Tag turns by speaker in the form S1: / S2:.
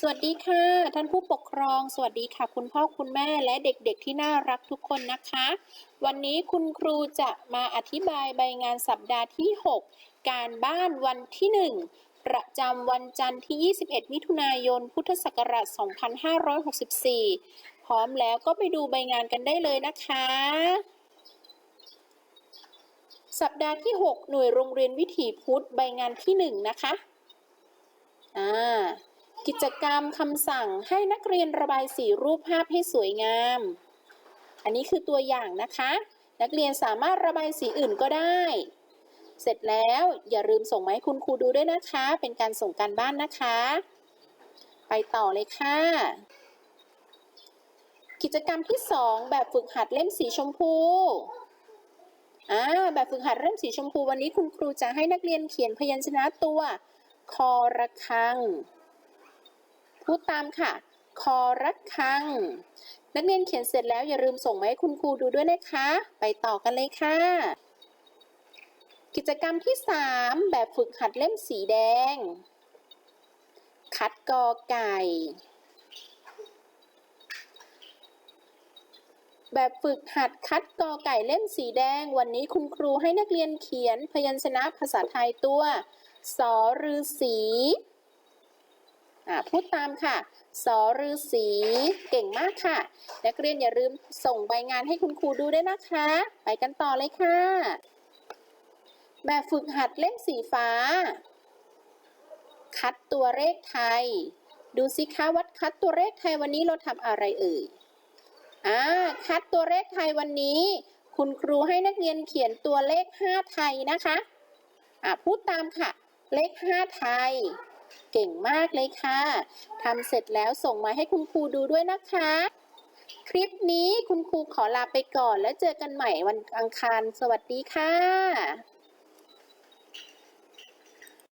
S1: สวัสดีค่ะ ท่านผู้ปกครอง สวัสดีค่ะ คุณพ่อคุณแม่และเด็กๆที่น่ารักทุกคนนะคะ วันนี้คุณครูจะมาอธิบายใบงานสัปดาห์ที่ 6 การบ้านวันที่ 1 ประจำวันจันทร์ที่ 21 มิถุนายน พุทธศักราช 2564 พร้อมแล้วก็ไปดูใบงานกันได้เลยนะคะสัปดาห์ที่ 6 หน่วยโรงเรียนวิถีพุทธ ใบงานที่ 1 นะคะ อ่า กิจกรรมคำสั่งให้นักเรียนระบายสีรูปภาพให้สวยงาม อันนี้คือตัวอย่างนะคะ นักเรียนสามารถระบายสีอื่นก็ได้ เสร็จแล้วอย่าลืมส่งมาให้คุณครูดูด้วยนะคะ เป็นการส่งการบ้านนะคะ ไปต่อเลยค่ะ กิจกรรมที่ 2 แบบฝึกหัดเล่มสีชมพูอ่าแบบฝึกหัดเล่มสีชมพูวันนี้คุณครูจะให้นักเรียนเขียนพยัญชนะตัวคอระคัง พูดตามค่ะ คอระคัง นักเรียนเขียนเสร็จแล้วอย่าลืมส่งมาให้คุณครูดูด้วยนะคะ ไปต่อกันเลยค่ะ กิจกรรมที่ 3 แบบฝึกหัดเล่มสีแดง คัดกอไก่ แบบฝึกหัดคัดกอไก่เล่มสีแดง วันนี้คุณครูให้นักเรียนเขียนพยัญชนะภาษาไทยตัวสอรือสี อ่าพูดตามค่ะสอรือสีเก่งมากค่ะ นักเรียนอย่าลืมส่งใบงานให้คุณครูดูด้วยนะคะ ไปกันต่อเลยค่ะ แบบฝึกหัดเล่มสีฟ้า คัดตัวเลขไทย ดูสิคะวัดคัดตัวเลขไทยวันนี้เราทำอะไรเอ่ยอ่าคัดตัวเลขไทยวันนี้ คุณครูให้นักเรียนเขียนตัวเลข 5 ไทยนะคะอ่าพูดตามค่ะ เลข 5 ไทย เก่งมากเลยค่ะทำเสร็จแล้วส่งมาให้คุณครูดูด้วยนะคะ คลิปนี้คุณครูขอลาไปก่อนแล้วเจอกันใหม่วันอังคาร สวัสดีค่ะ